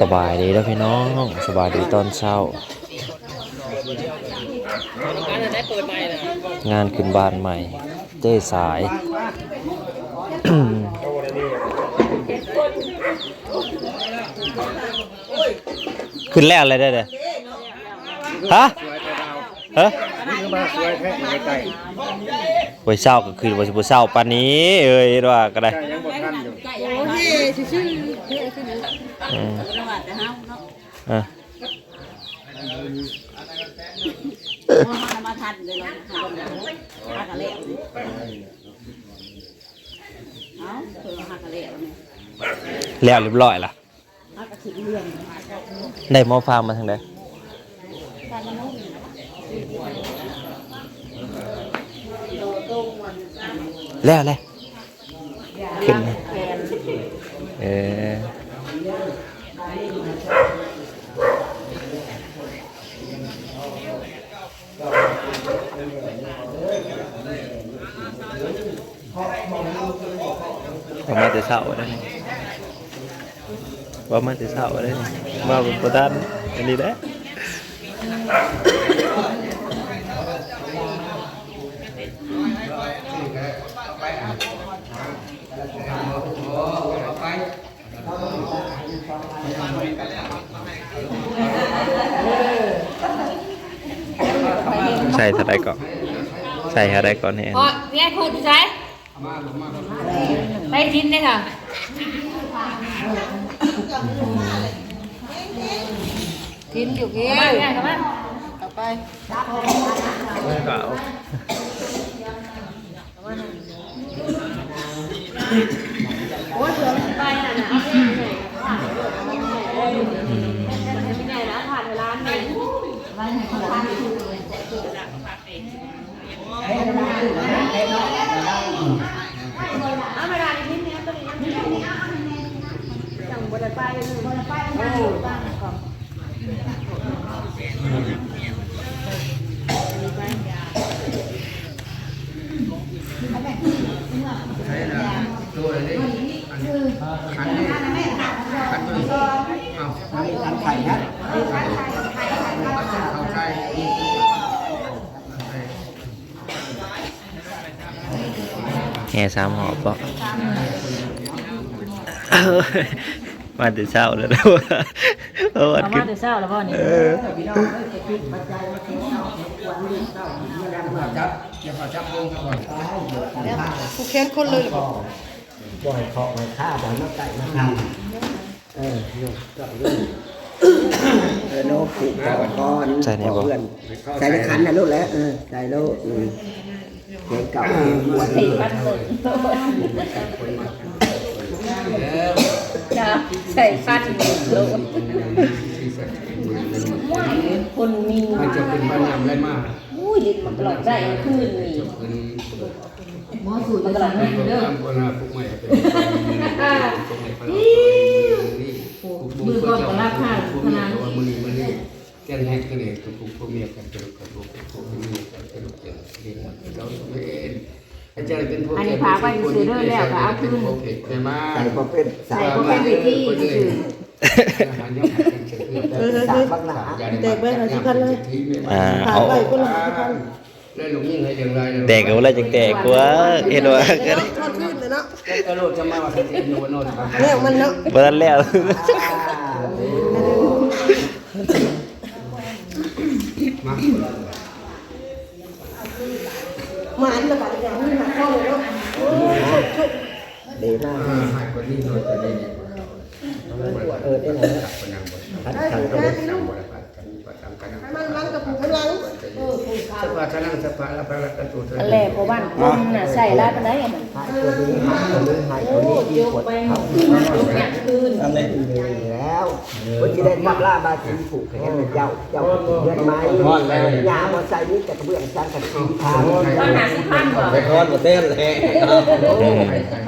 สบายดีแล้วพี่น้อง สบายดีตอนเช้างานขึ้นบ้านใหม่ เจ้สาย ขึ้นแล้วอะไรได้เด้ฮะฮะมาสวยแท้ในไก่ไว้เศร้าก็คือว่าสิบ่เศร้าปานนี้ เอ้ยว่าก็ได้ ไก่ยังบ่ทันอยู่โอ้ยชื่ออืมประวัตินะฮะเนาะอะมามาทันเลยเนาหักกะเละเอาเพิ่มหักกะเละเนี่ยแล้วเรียบร้อยล่ะหักกะถิ่นเรื่องได้หมอฟางมาทางใดการมันแล้วเลยขึ้นนะแฟนเออ ว่ามาแต่เช้าได้ว่ามาแต่เช้าได้นี่ว่าเป็นประดานอันนี้แหละ ใส่เท่าไรก่อนใส่เท่าไรก่อนเนี่ยพอเนี่ยคุณใช้ไปกินเลยค่ะกินอยู่กินมาเนี่ยครับมาต่อไปเก่าโอ้ยเสือไปน่ะนะ ใช่นะตัวนี้อันนี้คันนี้คันนี้เอ้าอันนี้คันไข่ฮะไข่เข้าไข่ แง่สามหอบปะมาแต่เช้าแล้วนะว่าเออวันเอาขึ้มานแต่เช้าแล้วพ่อนี่เออจับเดี๋ยวขอจับลงก่อนผู้แค้นคนเลยบ่อยเคาะไว้ฆ่าบ่อยนักไก่มาทำเออโยกจับเลยเออโน้ผูกคอก่อนใส่เนี่ยบ่เพื่อนใส่ในขันนะลูกแล้วเออใส่ลูกอืม เพลงเก่าเพลงม้วนสี่พันหมื่นจะใส่ฟันโลดคนมีมันจะเป็นปัญญาอะไรมากอุ้ยมันหล่ำได้ขึ้นนี่เป็นมันกระหล่ำได้เรื่เด้อคนละพวกใหม่เป็นพวกใหม่เป็นนี่มือก็ราคาขนาดมือมือนี่แกนแฮกกันเลยทุกพวกเมียกันเป็นพวกพวกพวกเมีย พวกเจ้าเรียนเราไม่เอ็นอาจารย์เป็นพวกใช่ไหมใส่พอเป็นสายก็เป็นวิธีคือสายบักหนาเด็กเบ้อาชีพเลยอ่าเอาเล่นลูกยิ่งให้อย่างไรแตกเอาอะไรจังแตกกว่าเห็นว่าก็ได้ทอดขึ้นเลยเนาะกระโดดจะมาว่าสันติโนโนครับเนี่ยมันเนาะบ่ทันแล้วมา หมานระบาดอย่างนี้มาเข้าเลยเนาะดีมากหายคนนี้โดนคนนี้เนี่ยเออได้ไหนจับคนยังบ่ขันขันก็ได้จับบ่ได้ปัดกันปัดตามกันมันมันกับผู้พลังสภาชนะสภาละพละกันตัวเธอแหล่พอบ้านคนน่ะใส่ลาดไปไหนอะหายตัวนี้หายตัวนี้หายตัวนี้ดีกว่าเขาเนี่ยคืนอะไรแล้ววันที่ได้ทับล่าบาสีผูกแขนเจ้าเจ้าเดือนไม้ยามาใส่นี่แต่กระเบื้องจานกับสีทางตอนหาสิพันบ่ไปทอดหมดเต้นเลย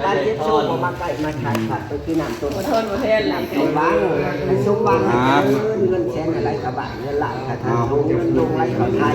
บ้านเจ็ดชูมาใกล้มาขายผัดไปที่น้ำต้นทนประเทศไหนต้นบ้านชุบบ้านเงินแสนอะไรกระบะเงินหลายค่ะท่านลงลงไรเขาไทย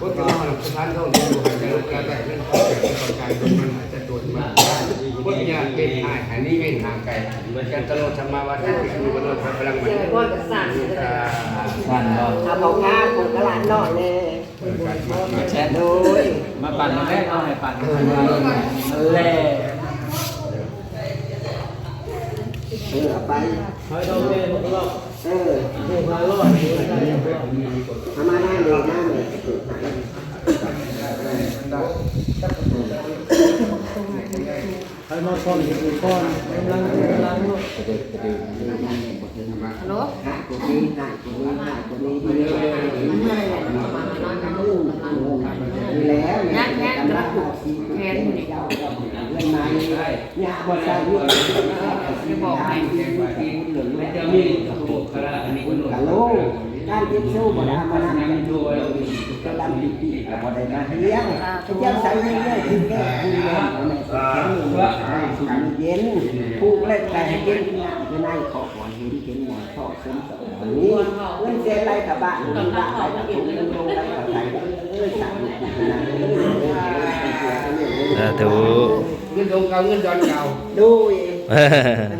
พันธุ์ดีเห็นเรื่องนี้บ่ตื่นกับน้ำหลังนี่บ่ได้ยากเด้อมายอะคนเยอะคนโน้จากวิธีคนวันใจอยู่สองสมสุขคนที่จังกิจคุณจังปิดาจังมารดาต่อพันสุขภาพยาบังคับเลยมามรสถานท่องเที่ยวายใจลูกกรแต่เรื่องของแก่ต่อใจโดนมันหายใจตัวมาพุทธญาเป็นหายหายนี้ไม่ห่างไกลเหมือนกันตลอดธรรมวัฒน์ที่คือวันโลภพลังมันก้อนกระสันสั่นบ่เอาเอางามคนกระหลานนอกเลยแชทโดยมาปั่นแม่เอาให้ปั่นแล่เออเอาไปเฮ้ยเราเล่นเราเออผู้พาลอดเอามาหน้าเลยหน้าเลย ให้มาก่อนอยู่ก่อนกำลังกำลังฮัลโหลหน้าคนนี้หน้าคนนี้หน้าคนนี้ดีแล้วเมื่อไหร่ประมาณนั้นนลูกกำลังดีแล้วยักแค้นกระปุกแค้นอยู่นี่เรื่องมาเนี่ยบอสายเยอะจะบอกให้จะมีตัวคาราอันนี้คนหนุ่มฮัลโหล การเจ็บสู้บ่ได้มานั่งกันดูกำลังดีๆบ่ได้มาเลี้ยงเจ้าใส่เรื่อยๆคือแก้คุณเลี้ยงแม่แข็งเย็นผู้เล่นแต่เย็นงานในในขอหัวเห็นเห็นหัวชอบสมสมนี้เงินเสียไรกับบ้านมีบ้านอะไรกับผมเงินลงไรกับใครเอ้ยสั่งนะสาธุเงินดงเก่าเงินดอนเก่าดู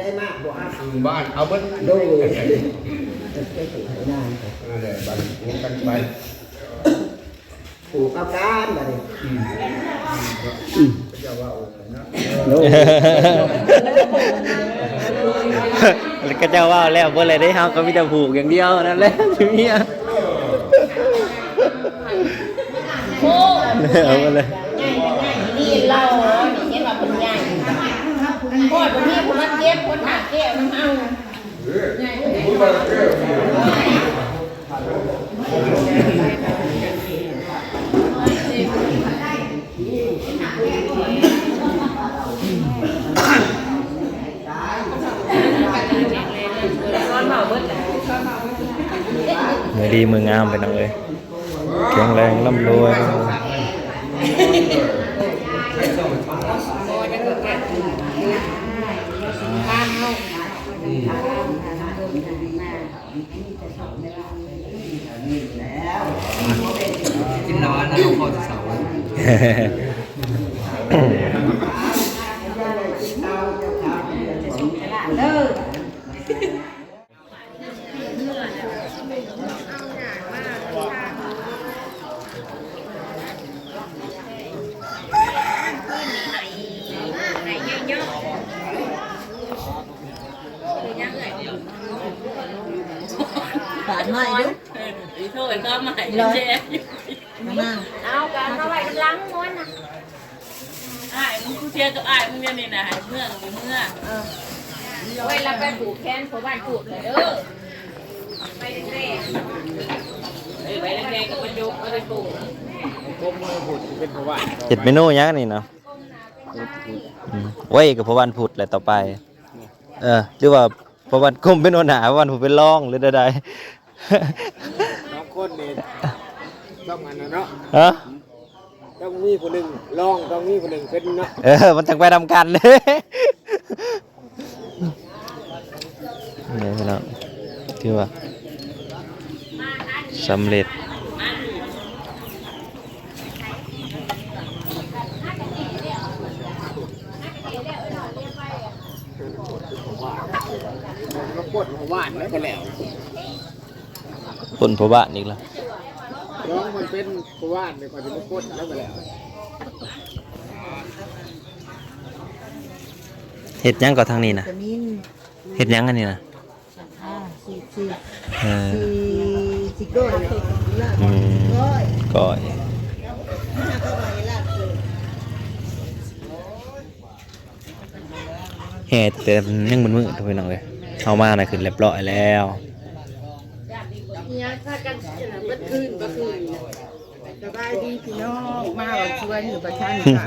ได้มากบ่อะบ้านเอาเบิ้ลดูนั่นจะแห เป็นงานละบ้านเงินกันไปผูกกับการแบบนี้จะว่าโอ้ยนะแล้วก็เจ้าว่าแล้วบ่เลยได้เฮาก็มีแต่ผูกอย่างเดียวนั่นแหละชีวิตอะโอ้เอาไปเลยนี่เราเหรอนี่เห็นว่าเป็นใหญ่พ่อตัวนี้คนละเก็บคนหาเก็บมันเอาช้อนเมาเบิดแล้ว มือ ดีมืองามไปน้องเอ้ยแข็งแรงร่ำรวยกินนอนนะลูกพ่อจะ เสาบาดใหม่ดูอีโทษก็ใหม่เจ๊มาเอากันเอาไว้กำลังม้วนนะอ้ายมึงกูเชียร์กับอ้ายมึงเนี่ยนี่นะให้เมื่อมึงเมื่อเอาไว้เราไปปลูกแค้นเพราะบ้านปลูกเลยเด้อไปเรื่อยเอ้ยไปเด็กๆก็ไปยกก็ไปปลูกเจ็ดเมนูยังนี่เนาะอืม ไว้กับพระวันพุธแหละต่อไป เออหรือว่าพระวันกุมเป็นวันหนาพระวันพุธเป็นรองหรือใดสองคนนี่ต้องอันนั้นเนาะๆฮะต้องมีคนหนึ่งลองต้องมีคนหนึ่งเป็นเนาะเออมันจังไปทำกันเลยนี่พี่น้องที่ว่าสำเร็จ ก็ปวดหัวหวาน แล้วก็แล้วคนพระบ้านอีกแล้วร้องมันเป็นหัวหวานเลยกว่าจะมาปวดแล้วก็แล้วเห็ดหยังก็ทางนี้นะจะมินเห็ดหยังอันนี้นะอ่าสี่สี่เออสี่สี่ก้อนละอืมร้อยก้อยห้าก็ร้อยละคือเห็ดแต่ยังมันมืดทุกพี่น้องเลย เอามาน่ะขึ้นเรียบร้อยแล้วเนี่ยถ้ากันเมื่อคืนเมื่อคืนสบายดีพี่น้องมาว่าชวนอยู่ประชันค่ะ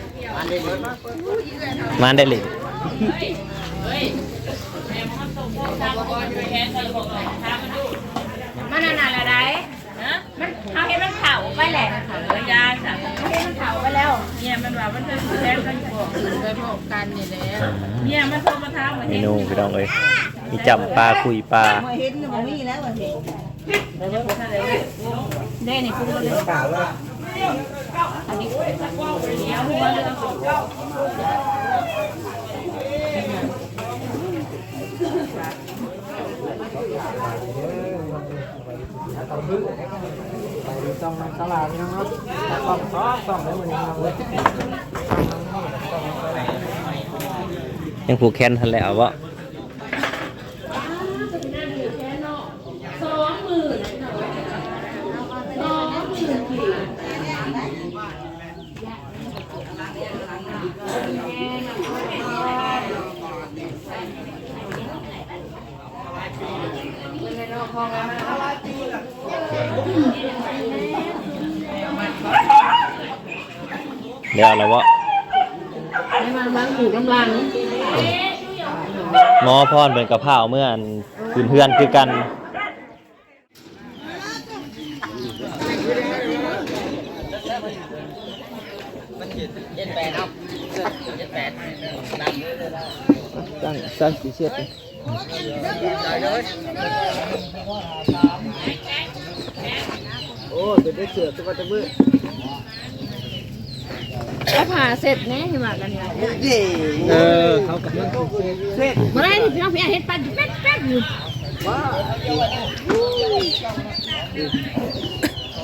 มาได้เลยมันนั่นน่ะละได้ฮะมันเอาเห็นมันเผาไปแหละเออยาสั่งเอาเห็นมันเผาไปแล้ว เนี่ยมันว่ามันจะแทนกันอยู่ไปพบกันนี่แหละเนี่ยมันโทรมาถามว่าเมเห็นนูพี่น้องเอ้ยมีจำปลาคุยปลาเห็นมันมีแล้วว่าสิเด้นี่พูดเลยกล่าวว่า อันนี้เดี๋ยหัวเรือต้องตลาดนี่เนาะต้องซ้อมซ้อมได้มื้อนี้เนาะยังผูกแขนทันแล้ววะ เดี๋ยวแล้ววะให้มันล้างหูกำลังหมอพรเป็นกระเพราเมื่อนคืนเพื่อนคือกันตั้งตั้งสิเสียด โอ้เป็นได้เสือตัวจะมือแล้วผ่าเสร็จแน่ที่มากันเนี่ยเออเขากำลังเสร็จมาได้พี่น้องพี่เห็นปัดแป๊ดแป๊ดอยู่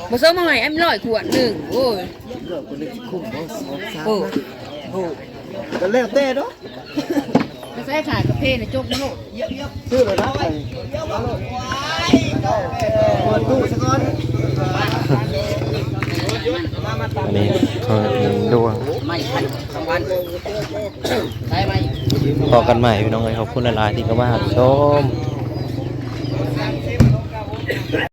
มาซื้อมาใหม่อันร้อยขวดหนึ่งโอ้ยเลิกคนนี้คุ้มเขาสองสามโอ้โอ้ก็แล้วแต่เนาะ มาใส่ขายกาแฟในจกมะโนซื้อเลยนะไปเปิดตู้ซะก่อนอันนี้เขาดวงไม่พันสองพันได้ไหมพอกันใหม่พี่น้องเอ้ยขอบคุณหลายๆที่เข้ามาชม